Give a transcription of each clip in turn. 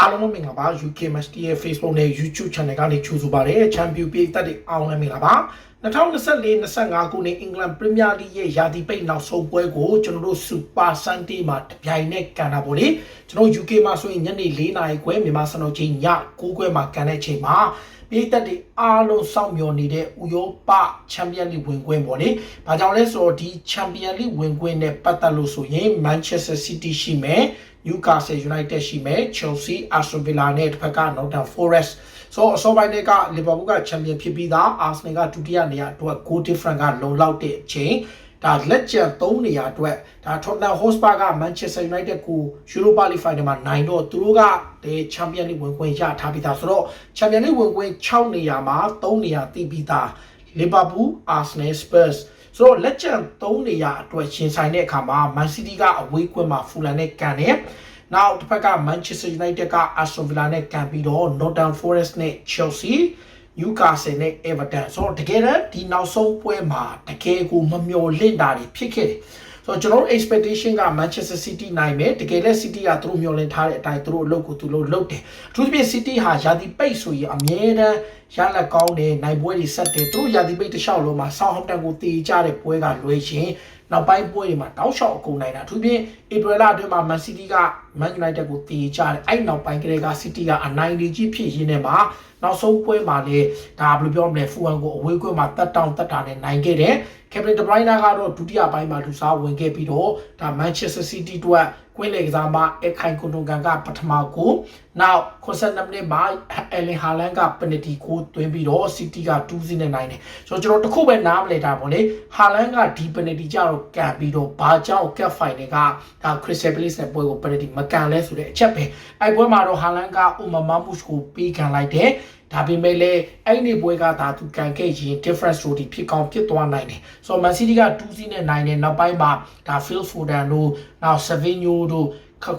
အားလုံးပဲမင်္ဂလာပါ UK Match ရဲ့ Facebook နဲ့ YouTube Channel ကနေကြိုဆိုပါရစေ။ Champion ပြည်သက်တွေအားလုံးလည်းမင်္ဂလာပါ။2024-25ခုနှစ်အင်္ဂလန်ပရီးမီးယားလိရဲ့ယာတီပိတ်နောက်ဆုံးပွဲကိုကျွန်တော်တို့ Super Sunday မှာတပြိုင်နက်ကန်တာပေါ့လေ။ကျွန်တော် UK မှာဆိုရင်ညနေ4နာရီခွဲမြန်မာစံတော်ချိန်ည9ခွဲမှာကန်တဲ့ချိန်မှာပြည်သက်တွေအားလုံးစောင့်မျှော်နေတဲ့ဥရောပချန်ပီယံလိဝင်ခွင့်ပေါ့လေ။ဘာကြောင့်လဲဆိုတော့ဒီချန်ပီယံလိဝင်ခွင့်နဲ့ပတ်သက်လို့ဆိုရင် Manchester City ရှိမယ်။ Newcastle United ရှိမယ် Chelsea Aston Villa နဲ့တစ်ဖက်က Nottingham Forest ဆိုတော့အစောပိုင်းတွေက Liverpool ကချန်ပီယံဖြစ်ပြီးသား Arsenal ကဒုတိယနေရာအတွက် goal difference ကလုံလောက်တဲ့အချိန်ဒါလက်ကျန်3နေရာအတွက်ဒါ Tottenham Hotspur က Manchester United ကို Europa League Final မှာနိုင်တော့သူတို့ကဒီ Champions League ဝင်ခွင့်ရထားပြီးသားဆိုတော့ Champions League ဝင်ခွင့်6နေရာမှာ3နေရာတည်ပြီးသား Liverpool Arsenal Spurs ဆိုတော့လက်ကျန်3နေရာအတွက်ရှင်ဆိုင်တဲ့အခါမှာ Man City ကအဝေးကွင်းမှာ Fulham နဲ့ကန်တယ်။နောက်တစ်ဖက်က Manchester United က Aston Villa နဲ့ကန်ပြီးတော့ Nottingham Forest နဲ့ Chelsea Newcastle နဲ့ Everton ဆိုတော့တကယ်တော့ဒီနောက်ဆုံးပွဲမှာတကယ်ကိုမမျှော်လင့်တာတွေဖြစ်ခဲ့တယ်။ဆိုတော့ကျွန်တော်တို့ expectation က Manchester City နိုင်မယ်တကယ်လည်း City ကသူတို့မျှော်လင့်ထားတဲ့အတိုင်းသူတို့အလုပ်ကိုသူတို့လုပ်တယ်အထူးသဖြင့် City ဟာယာတီပိတ်ဆိုရင်အမြဲတမ်းရလက်ကောင်းတယ်နိုင်ပွဲတွေဆက်တယ်သူတို့ယာတီပိတ်တစ်လျှောက်လုံးမှာ Southampton ကိုတေကြတဲ့ပွဲကလွဲရှင်နောက်ပိုင်းပွဲတွေမှာတောက်လျှောက်အကုန်နိုင်တာအထူးဖြင့် April လအတွင်းမှာ Man City က Man United ကိုတေကြတယ်အဲ့နောက်ပိုင်းကလေးက City ကအနိုင်လေးကြီးဖြစ်ရင်းနဲ့မှာနောက်ဆုံးပွဲမှာလေဒါဘယ်လိုပြောမလဲဖူဝမ်ကိုအဝေးကွင်းမှာတက်တောင်တက်တာနဲ့နိုင်ခဲ့တယ်ကက်ပတန်ဒဘရိုင်းနာကတော့ဒုတိယပိုင်းမှာလူစားဝင်ခဲ့ပြီးတော့ဒါ Manchester City တို့ကွ င်းလေကစားမှာအခိုင်ကွန်တွန်ကန်ကပထမကိုနောက်92မိနစ်မှာအယ်လင်ဟာလန်ကပနတီကိုတွင်းပြီးတော့ City က2-0နဲ့နိုင်တယ်ဆိုတော့ကျွန်တော်တခုပဲနားမလဲတာပေါ့လေဟာလန်ကဒီပနတီကြတော့ကန်ပြီးတော့ဘာကြောင့်ကက်ဖိုင်တွေကဒါ Crystal Palace နဲ့ပွဲကိုပနတီမကန်လဲဆိုတဲ့အချက်ပဲအဲ့ပွဲမှာတော့ဟာလန်ကဥမမာမုရှ်ကိုပေးခံလိုက်တယ် ဒါပေမဲ့လည်းအဲ့ဒီပွဲကဒါသူကန်ခဲ့ရင် difference ဆိုဒီဖြစ်ကောင်းဖြစ်သွားနိုင်တယ်ဆိုတော့ Man City က2-0နဲ့နိုင်တယ်နောက်ပိုင်းမှာဒါ Phil Foden တို့နောက် Savinho တို့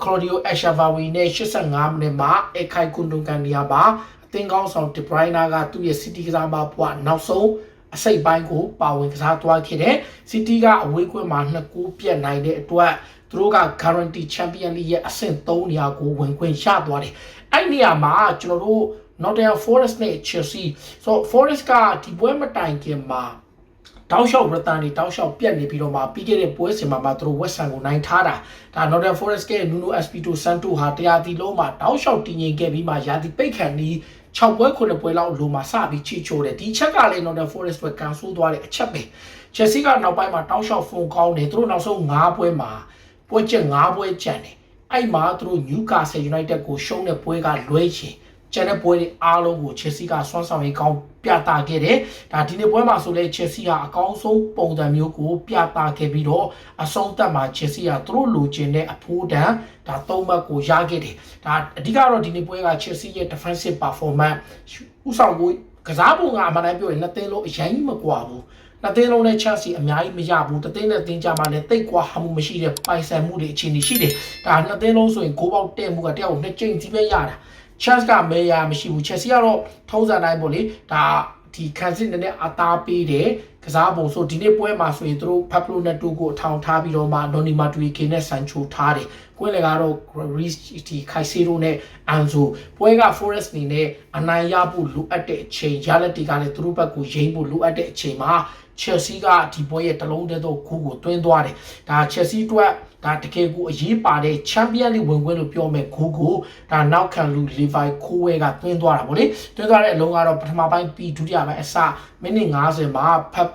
Claudio Echeverri နဲ့85မိနစ်မှာအခိုင်ကွန်တွန်ကန်နီယာပါအသင်းကောင်းဆောင် De Bruyne ကသူ့ရဲ့ City ကစားမပွားနောက်ဆုံးအစိတ်ပိုင်းကိုပါဝင်ကစားသွားခဲ့တယ်။ City ကအဝေးကွင်းမှာနှစ်ကူပြတ်နိုင်တဲ့အတွက်သူတို့က guarantee champion league ရဲ့အဆင့်3နေရာကိုဝင်ခွင့်ရသွားတယ်။အဲ့နေရာမှာကျွန်တော်တို့ Nottingham Forest နဲ့ Chelsea ဆို Forest ကဒီပွဲမတိုင်ခင်မှာတောက်လျှောက်ရတန်တွေတောက်လျှောက်ပြက်နေပြီးတော့မှပြီးခဲ့တဲ့ပွဲစဉ်မှာမှသူတို့ West Ham ကိုနိုင်ထားတာဒါ Northern Forest က Nuno Espirito Santo ဟာတရားတီလုံးမှာတောက်လျှောက်တည်ငြိမ်ခဲ့ပြီးမှယာတီပိတ်ခံပြီး6ပွဲ9ပွဲလောက်လိုမှာစပြီးချီချိုးတယ်ဒီချက်ကလည်း Northern Forest ပဲကန်ဆိုးသွားတဲ့အချက်ပဲ Chelsea ကနောက်ပိုင်းမှာတောက်လျှောက်ဖုန်ကောင်းတယ်သူတို့နောက်ဆုံး9ပွဲမှာပွဲချက်9ပွဲကျန်တယ်အဲ့မှာသူတို့ Newcastle United ကိုရှုံးတဲ့ပွဲကလွဲချင် ကျန်တဲ့ပွဲတွေအားလုံးကို Chelsea ကစွမ်းဆောင်ရေးကောင်းပြသခဲ့တယ်။ဒါဒီနေ့ပွဲမှာဆိုလဲ Chelsea ကအကောင်းဆုံးပုံစံမျိုးကို ပြသခဲ့ပြီးတော့အဆုံးသတ်မှာ Chelsea ကသူတို့လိုချင်တဲ့အဖိုးတန်ဒါသုံးဘက်ကိုရခဲ့တယ်။ဒါအဓိကတော့ဒီနေ့ပွဲက Chelsea ရဲ့ defensive performance ဥဆောင်မှုကစားပုံကအမှန်တမ်းပြောရင်နှစ်သင်းလုံးအရင်ကြီးမကွာဘူး။နှစ်သင်းလုံးနဲ့ Chelsea အများကြီးမရဘူး။တစ်သင်းနဲ့သင်းကြမှာလည်းတိတ်ကွာမှုမရှိတဲ့ပိုင်ဆိုင်မှုတွေအခြေအနေရှိတယ်။ဒါနှစ်သင်းလုံးဆိုရင်ဂိုးပေါက်တဲ့မှုကတယောက်နှစ်ကြိမ်ကြီးပဲရတာ။ chance ကမေးရမရှိဘူး Chelsea ကတော့ထုံးစံတိုင်းပေါ့လေဒါဒီခန်းစစ်နဲ့အသားပေးတယ်ကစားပုံဆိုဒီနေ့ပွဲမှာဆိုရင်သူတို့ Pablo Neto ကိုအထောင်ထားပြီးတော့မှ Noni Madueke နဲ့ Sancho ထားတယ်ကွင်းလေကတော့ Reece ဒီ Caicedo နဲ့ Anzo ပွဲက Forest နေနဲ့အနိုင်ရဖို့လိုအပ်တဲ့အချိန်ရလက်တီကလည်းသူတို့ဘက်ကိုရိမ့်ဖို့လိုအပ်တဲ့အချိန်မှာ Chelsea ကဒီပွဲရဲ့တလုံးတည်းသောဂိုးကိုတွင်းသွားတယ်ဒါ Chelsea အတွက် ဒါတကယ်ကိုအရေးပါတဲ့ Champion League ဝင်ခွင့်လို့ပြောမယ်ဂိုးကိုဒါနောက်ခံလူ Levi ခိုးဝဲကတွင်းသွားတာဗောလေတွင်းသွားတဲ့အလုံးကတော့ပထမပိုင်းပြီးဒုတိယပိုင်းအစမိနစ်90မှာဖက်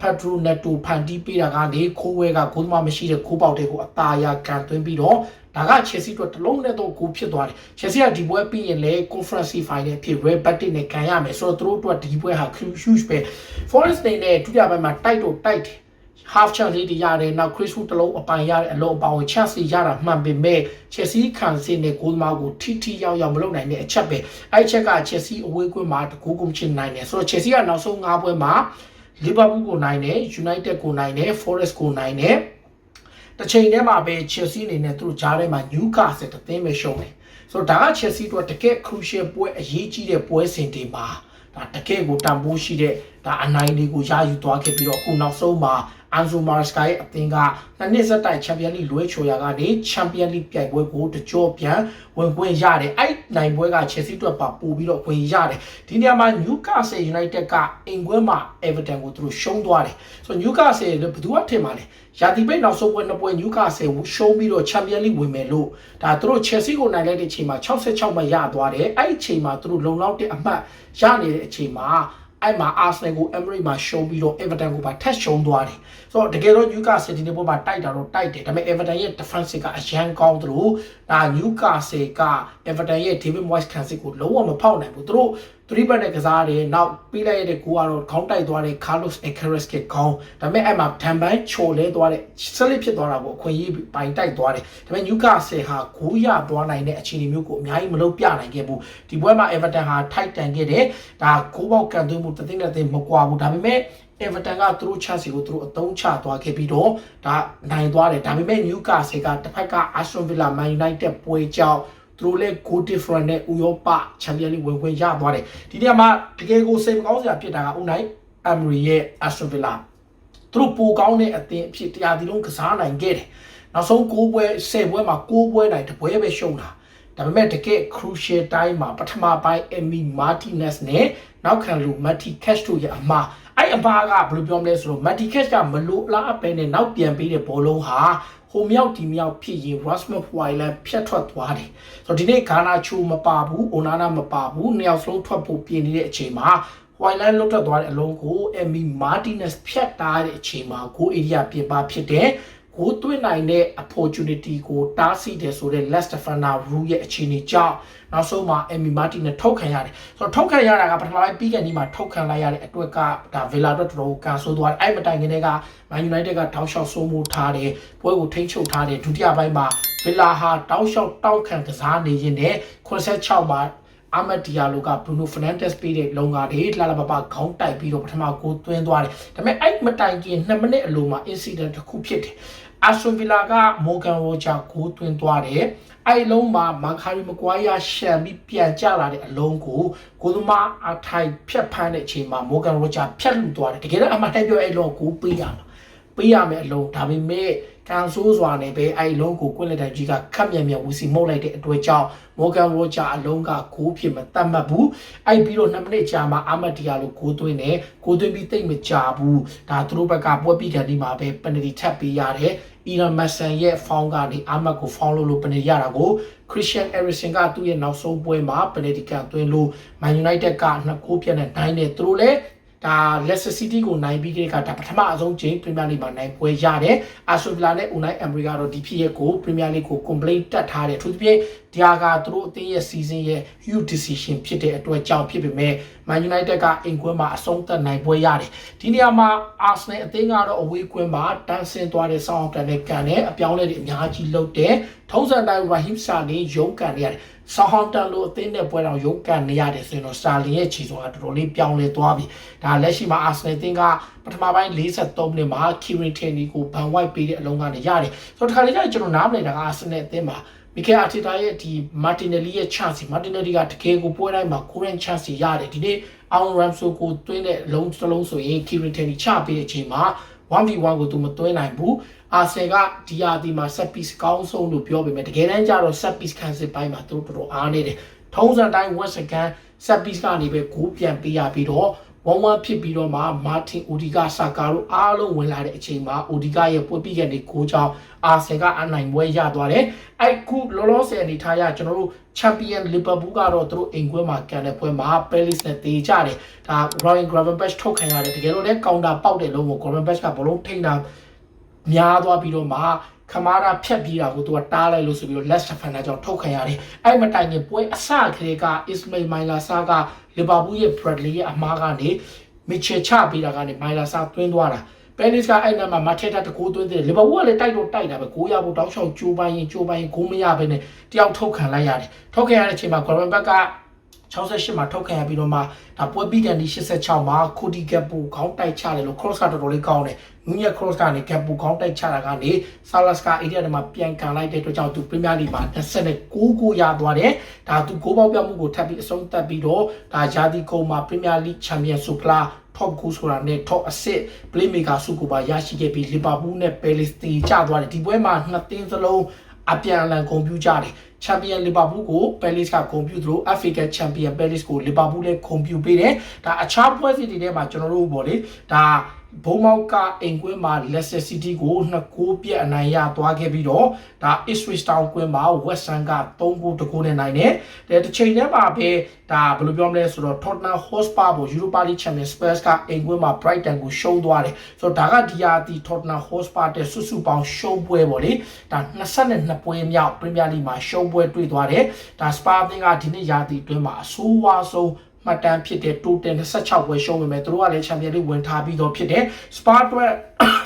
ဖက်ထရိုနက်တိုဖန်တီးပေးတာကနေခိုးဝဲကဂိုးမမရှိတဲ့ခိုးပေါက်တွေကိုအသာရကန်သွင်းပြီးတော့ဒါက Chelsea အတွက်တလုံးနဲ့တော့ဂိုးဖြစ်သွားတယ် Chelsea ကဒီပွဲပြီးရင်လည်း Conference Final ဖြစ် Red Bucket နဲ့ခံရမယ်ဆိုတော့သူတို့အတွက်ဒီပွဲဟာ huge ပဲ Forest နေနဲ့ဒုတိယပိုင်းမှာတိုက်တော့တိုက်တယ် half chance လေးတွေရတယ်နောက် Chris Wood တလုံးအပိုင်ရတဲ့အလုံးအပေါင်း chance ရတာမှန်ပေမဲ့ Chelsea ခံစစ်နဲ့ဂိုးမားကိုထိထိရောက်ရောက်မလုပ်နိုင်တဲ့အချက်ပဲအဲ့ချက်က Chelsea အဝေးကွင်းမှာတကူကုန်းချင်နိုင်တယ်ဆိုတော့ Chelsea ကနောက်ဆုံး၅ပွဲမှာ Liverpool ကိုနိုင်တယ် United ကိုနိုင်တယ် Forest ကိုနိုင်တယ်တစ်ချိန်တည်းမှာပဲ Chelsea အနေနဲ့သူတို့ဂျားထဲမှာ Newcastle တသင်းပဲရှုံးတယ်ဆိုတော့ဒါက Chelsea တို့တကယ် crucial ပွဲအရေးကြီးတဲ့ပွဲစဉ်တွေမှာဒါတကယ်ကိုတန်ဖိုးရှိတဲ့ဒါအနိုင်တွေကိုရယူသွားခဲ့ပြီးတော့အခုနောက်ဆုံးမှာ အန်ဇိုမာစကာရဲ့အသင်းကနှစ်နှစ်ဆက်တိုက်ချန်ပီယံလိလွဲချော်ရာကနေချန်ပီယံလိပြိုင်ပွဲကိုတကြောပြန်ဝင်ခွင့်ရတယ်အဲ့နိုင်ပွဲကချယ်ဆီအတွက်ပါပို့ပြီးတော့ဝင်ရတယ်ဒီနေရာမှာ Newcastle United ကအင်ကွဲမှာ Everton ကိုသူတို့ရှုံးသွားတယ်ဆိုတော့ Newcastle ဘယ်သူကထင်ပါလဲရာသီပိတ်နောက်ဆုံးပွဲနှစ်ပွဲ Newcastle ရှုံးပြီးတော့ချန်ပီယံလိဝင်မယ်လို့ဒါသူတို့ Chelsea ကိုနိုင်လိုက်တဲ့အချိန်မှာ66မှတ်ရသွားတယ်အဲ့ဒီအချိန်မှာသူတို့လုံလောက်တဲ့အမှတ်ရနေတဲ့အချိန်မှာ အဲ့မှာ Arsenal ကို Emirates မှာရှုံးပြီးတော့ Everton ကိုပါထပ်ရှုံးသွားတယ်။ဆိုတော့တကယ်တော့ Newcastle ဒီနေ့ပေါ်မှာတိုက်တာတော့တိုက်တယ်။ဒါပေမဲ့ Everton ရဲ့ defense ကအရန်ကောင်းသလို ဒါ Newcastle က Everton ရဲ့ David Moyes ခံစစ်ကိုလုံးဝမဖောက်နိုင်ဘူး။သူတို့3ဘက်နဲ့ကစားတယ်။နောက်ပြီးလိုက်ရတဲ့ကိုကတော့ခေါင်းတိုက်သွားတဲ့ Carlos Alcaraz ကခေါင်းဒါပေမဲ့အဲ့မှာတံပန်းချိုလဲသွားတဲ့ဆက်လက်ဖြစ်သွားတာပေါ့အခွင့်အရေးပိုင်တိုက်သွားတယ်။ဒါပေမဲ့ Newcastle ဟာဂိုးရသွားနိုင်တဲ့အခြေအနေမျိုးကိုအများကြီးမလုပ်ပြနိုင်ခဲ့ဘူး။ဒီပွဲမှာ Everton ဟာထိုက်တန်ခဲ့တယ်။ဒါဂိုးပေါက်ကန်သွင်းမှုတစ်သိန်းနဲ့သိန်းမကွာဘူး။ဒါပေမဲ့ Everton ကသူတို့ chance ကိုသူတို့အသုံးချသွားခဲ့ပြီးတော့ဒါနိုင်သွားတယ်ဒါပေမဲ့ Newcastle ကတစ်ဖက်က Aston Villa Man United ပွဲကြောင့်သူတို့လည်း goal different နဲ့ဥရောပချန်ပီယံလိဝင်ခွင့်ရသွားတယ်ဒီနေရာမှာတကယ်ကိုစိတ်မကောင်းစရာဖြစ်တာကဦးနိုင် Emery ရဲ့ Aston Villa သူတို့ပိုကောင်းတဲ့အသင်းအဖြစ်တရားဒီလုံးကစားနိုင်ခဲ့တယ်နောက်ဆုံး6ပွဲ10ပွဲမှာ6ပွဲနိုင်တပွဲပဲရှုံးတာဒါပေမဲ့တကယ် crucial time မှာပထမပိုင်း Emi Martinez နဲ့နောက်ခံလူ Mati Cash တို့ရဲ့အမှား အဲ့အဘာကဘယ်လိုပြောမလဲဆိုတော့ Mati Cash ကမလို့လားအပဲနဲ့နောက်ပြန်ပေးတဲ့ဘောလုံးဟာဟိုမြောက်ဒီမြောက်ဖြစ်ရင် Rasmus Hojlund ဖြတ်ထွက်သွားတယ်ဆိုတော့ဒီနေ့ဂါနာချိုမပါဘူး Onana မပါဘူးနှစ်ယောက်ဆုံးထွက်ဖို့ပြင်နေတဲ့အချိန်မှာ Hojlund လွတ်ထွက်သွားတဲ့အလုံးကို Emi Martinez ဖြတ်တားတဲ့အချိန်မှာ goal area ပြင်ပဖြစ်တဲ့ကို သွင်းနိုင်တဲ့ opportunity ကိုတားဆီးတယ်ဆိုတဲ့ Leicester Fana rule ရဲ့အခြေအနေကြောင့်နောက်ဆုံးမှာ Emi Martin နဲ့ထုတ်ခံရတယ်ဆိုတော့ထုတ်ခံရတာကပထမပိုင်းပြီးကန်ဒီမှာထုတ်ခံလိုက်ရတဲ့အတွက်ကဒါ Villa အတွက်တော်တော်ကန်ဆိုးသွားတယ်အဲ့မတိုင်ခင်တည်းက Man United ကတောက်လျှောက်စိုးမိုးထားတယ်ပွဲကိုထိန်းချုပ်ထားတယ်ဒုတိယပိုင်းမှာ Villa ဟာတောက်လျှောက်တောက်ခံကစားနေရင်နဲ့86မှာ အာမတ်ဒီယာလိုကဘရူနိုဖ်နန်ဒက်စ်ပေးတဲ့လုံကာတွေလှလှပပခေါင်းတိုက်ပြီးတော့ပထမကိုသွင်းသွားတယ်။ဒါပေမဲ့အဲ့မတိုင်ခင်2မိနစ်အလိုမှာ incident တစ်ခုဖြစ်တယ်။ Aston Villa က Morgan Roger ကိုသွင်းသွားတယ်။အဲ့လုံးမှာမန်ခါရီမကွာယာရှန်ပြီးပြန်ကျလာတဲ့အလုံးကိုကိုသမားအထိုင်ဖြတ်ဖမ်းတဲ့အချိန်မှာ Morgan Roger ဖြတ်လူသွားတယ်။တကယ်တော့အမှန်တိုင်းပြောအဲ့လုံးကိုပေးရမှာ။ပေးရမယ်အလုံးဒါပေမဲ့ ကန်ဆိုးစွာနဲ့ပဲအဲ့လုံးကိုကွင်းလက်တိုင်ကြီးကခက်မြန်မြန်ဝစီမှုတ်လိုက်တဲ့အတွက်ကြောင့်မော်ဂန်ဝေါချာအလုံးကဂိုးဖြစ်မတတ်မှတ်ဘူးအဲ့ပြီးတော့2မိနစ်ကြာမှာအာမတ်တီယာလိုဂိုးသွင်းတယ်ဂိုးသွင်းပြီးတိတ်မကြဘူးဒါသူတို့ဘက်ကပွဲပြီးကန်ဒီမှာပဲပနတီထပ်ပေးရတယ်အီရန်မက်ဆန်ရဲ့ဖောင်းကနေအာမတ်ကိုဖောင်းလို့လို့ပနတီရတာကိုခရစ်စတန်အရီဆန်ကသူ့ရဲ့နောက်ဆုံးပွဲမှာပနတီကန်သွင်းလို့မန်ယူနိုက်တက်ကနှစ်ဂိုးပြတ်နဲ့နိုင်တယ်သူတို့လည်း ဒါ Leicester City ကိုနိုင်ပြီးတဲ့အခါဒါပထမအဆုံးချိန် Premier League မှာနိုင်ပွဲရတယ်။ Aston Villa နဲ့ Unai Emery ကတော့ဒီဖြစ်ရက်ကို Premier League ကို complaint တက်ထားတယ်။သူတို့ပြင် ဒီဟာကသူတို့အသင်းရဲ့ season ရဲ့ huge decision ဖြစ်တဲ့အတွက်ကြောင့်ဖြစ်ပေမဲ့ Man United ကအင်ကွင်းမှာအဆုံးသတ်နိုင်ပွဲရတယ်။ဒီနေရာမှာ Arsenal အသင်းကတော့အဝေးကွင်းမှာတန်းဆင်းသွားတဲ့ Southampton နဲ့ကန်တယ်အပြောင်းအလဲတွေအများကြီးလုပ်တယ်။ထုံးစံတိုင်း Raheem Sterling ရုန်းကန်နေရတယ်။ Southampton လို့အသင်းနဲ့ပွဲတော်ရုန်းကန်နေရတယ်ဆိုရင်တော့ Sterling ရဲ့ခြေစွမ်းကတော်တော်လေးပြောင်းလဲသွားပြီ။ဒါလက်ရှိမှာ Arsenal အသင်းကပထမပိုင်း43မိနစ်မှာ Kieran Tierney ကိုဘန်ဝိုက်ပေးတဲ့အလုံးကနေရတယ်။ဆိုတော့ဒီခါလေးကျကျွန်တော်နားမလည်တာက Arsenal အသင်းမှာ မီကယ်အာတီတာရဲ့ဒီမာတင်နယ်လီရဲ့ chance မာတင်နယ်လီကတကယ်ကိုပွဲတိုင်းမှာ current chance ရတယ်ဒီနေ့အောင်ရမ်ဆိုကိုတွင်းတဲ့လုံးတစ်လုံးဆိုရင် Kieran Tierney ချပေးတဲ့အချိန်မှာ 1v1 ကိုသူမတွင်းနိုင်ဘူးအာဆယ်ကဒီယာဒီမှာ set piece ကောင်းဆုံးလို့ပြောပေမဲ့တကယ်တမ်းကျတော့ set piece ခံစစ်ပိုင်းမှာသူတို့တော်တော်အားနေတယ်ထုံးစံတိုင်း West Ham set piece ကနေပဲဂိုးပြန်ပေးရပြီးတော့ ဝမ်ဝမ်ဖြစ်ပြီးတော့မှမာတင်အိုဒီဂါဆာကာတို့အားလုံးဝင်လာတဲ့အချိန်မှာအိုဒီဂါရဲ့ပွဲပြီးကနေကိုကြောင့်အာဆယ်ကအနိုင်ပွဲရသွားတယ်။အဲ့ခုလောလောဆယ်အနေထားရကျွန်တော်တို့ချန်ပီယံလီဗာပူးကတော့သူတို့အိမ်ခွဲမှာကန်တဲ့ပွဲမှာပဲလစ်နဲ့တေးကြတယ်။ဒါ Ryan Gravenberch ထုတ်ခံရတယ်တကယ်လို့လည်းကောင်တာပေါက်တဲ့လုံးကို Gravenberch ကဘလုံးထိန်းတာများသွားပြီးတော့မှ ခမားရာဖြတ်ပြီးတာကိုသူကတားလိုက်လို့ဆိုပြီးတော့ Leicester Fan ကြောင့်ထုတ်ခံရတယ်။အဲ့မတိုင်ခင်ပွဲအစကလေးက Ismail Maila Sa ကလီဗာပူးရဲ့ Bradley ရဲ့အမားကနေမစ်ချယ်ချပေးတာကနေ Maila Sa သွင်းသွားတာ။ Penis ကအဲ့နာမှာမထက်တာတကူသွင်းတယ်လီဗာပူးကလည်းတိုက်တော့တိုက်တာပဲကိုရဖို့တောက်လျှောက်ကြိုးပိုင်းရင်ကြိုးပိုင်းရင်ဂိုးမရဘဲနဲ့တယောက်ထုတ်ခံလိုက်ရတယ်။ထုတ်ခံရတဲ့အချိန်မှာ Gordon Back က 68မှာထုတ်ခံရပြီးတော့မှဒါပွဲပြီးကန်ဒီ86မှာကိုဒီကက်ပူခေါင်းတိုက်ချတယ်လို့ cross ကတော်တော်လေးကောင်းတယ်။နူးညက် cross ကနေကက်ပူခေါင်းတိုက်ချတာကနေဆာလတ်ကအေရီယာမှာပြန်ကန်လိုက်တဲ့အတွက်ကြောင့်သူပရီးမီယာလိမှာ29ကိုရသွားတယ်။ဒါသူကိုပေါက်ပြမှုကိုထပ်ပြီးအဆုံးသတ်ပြီးတော့ဒါယာဒီကုံမှာပရီးမီယာလိချန်ပီယံဆိုဖလားထ top goal ဆိုတာနဲ့ top assist playmaker စုကိုပါရရှိခဲ့ပြီး Liverpool နဲ့ Palace တီကျသွားတယ်ဒီပွဲမှာနှစ်သင်းစလုံး အပြန်အလှန်ဂုဏ်ပြုကြတယ်ချန်ပီယံလီဗာပူးကိုပဲလစ်ကဂုဏ်ပြုသလို FA ကချန်ပီယံပဲလစ်ကိုလီဗာပူးလည်းဂုဏ်ပြုပေးတယ်ဒါအခြားပွဲစဉ်တွေထဲမှာကျွန်တော်တို့ပေါ့လေဒါ ဘုံမောက်ကအိမ်ကွင်းမှာ Leicester City ကို2ဂိုးပြတ်အနိုင်ရသွားခဲ့ပြီးတော့ဒါ Ipswich Town ကွင်းမှာ West Ham က3ဂိုးတဂိုးနဲ့နိုင်တယ်တဲ့တစ်ချိန်တည်းမှာပဲဒါဘယ်လိုပြောမလဲဆိုတော့ Tottenham Hotspur ကို Europa League Champions Spurs ကအိမ်ကွင်းမှာ Brighton ကိုရှုံးသွားတယ်ဆိုတော့ဒါကဒီယာတီ Tottenham Hotspur တဲ့စုစုပေါင်းရှုံးပွဲပေါ့လေဒါ22ပွဲမြောက် Premier League မှာရှုံးပွဲတွေ့သွားတယ်ဒါ Spurs အသင်းကဒီနှစ်ယာတီအတွင်းမှာအဆိုးဝါးဆုံး မှတ်တမ်းဖြစ်တဲ့ total 26ပွဲရှုံးပေမဲ့သူတို့ကလည်း Champions League ဝင်ထားပြီးတော့ဖြစ်တယ်။ Spa အတွက်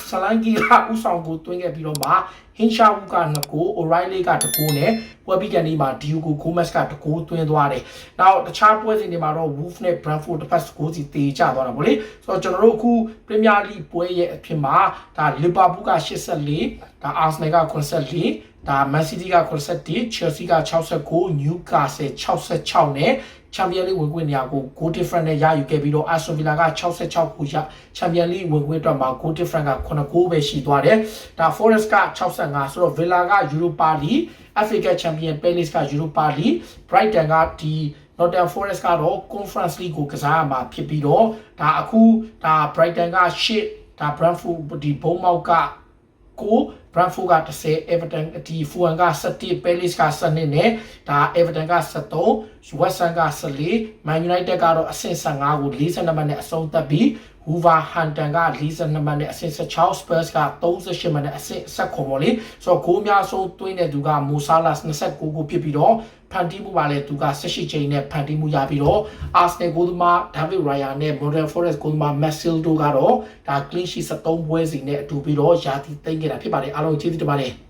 ဆလိုင်းကီလာဥဆောင်ကိုတွင်းခဲ့ပြီးတော့မှဟင်ရှာဝူက2ကို O'Reilly က2ကိုနဲ့ပွဲပြီးကန်ဒီမှာ Diogo Gomez က2ကိုတွင်းသွားတယ်။နောက်တခြားပွဲစဉ်တွေမှာတော့ Wolf နဲ့ Brentford တစ်ဖက်ကိုစီတေချသွားတာဗောလေ။ဆိုတော့ကျွန်တော်တို့အခု Premier League ပွဲရဲ့အဖြစ်မှာဒါ Liverpool က84ဒါ Arsenal က84ဒါ Man City က81 Chelsea က69 Newcastle 66နဲ့ ချန်ပီယံလိဝင်ခွင့်နေရာကို goal difference နဲ့ရယူခဲ့ပြီးတော့ Aston Villa က66ခုရချန်ပီယံလိဝင်ခွင့်အတွက်မှာ goal difference က9ဂိုးပဲရှိသွားတယ်။ဒါ Forest က65ဆိုတော့ Villa က Europa League FA Cup Champion Palace က Europa League Brighton ကဒီ Nottingham Forest ကတော့ Conference League ကိုကစားရမှာဖြစ်ပြီးတော့ဒါအခုဒါ Brighton က8ဒါ Brentford ဒီဘုံမောက်ကကို Brentford က10 Everton ဒီ Fulham က17 Palace က12နဲ့ဒါ Everton က73 West Ham က14 Man United ကတော့အဆင့်15ကို42မှတ်နဲ့အဆုံးသတ်ပြီး Wolverhampton က42မှတ်နဲ့အဆင့်16 Spurs က38မှတ်နဲ့အဆင့်19ပေါ့လေဆိုတော့ဂိုးအများဆုံးသွင်းတဲ့သူက Mo Salah 29ကိုဖြစ်ပြီးတော့ဖန်တီးမှုပါလေသူက18ချိန်နဲ့ဖန်တီးမှုရပြီးတော့ Arsenal ဂိုးသမား David Raya နဲ့ Modern Forest ဂိုးသမား Marcelo တို့ကတော့ဒါ clean sheet 73ပွဲစီနဲ့အတူပြီးတော့ယာတီသိမ်းခဲ့တာဖြစ်ပါတယ်အားလုံးကျေးဇူးတင်ပါတယ်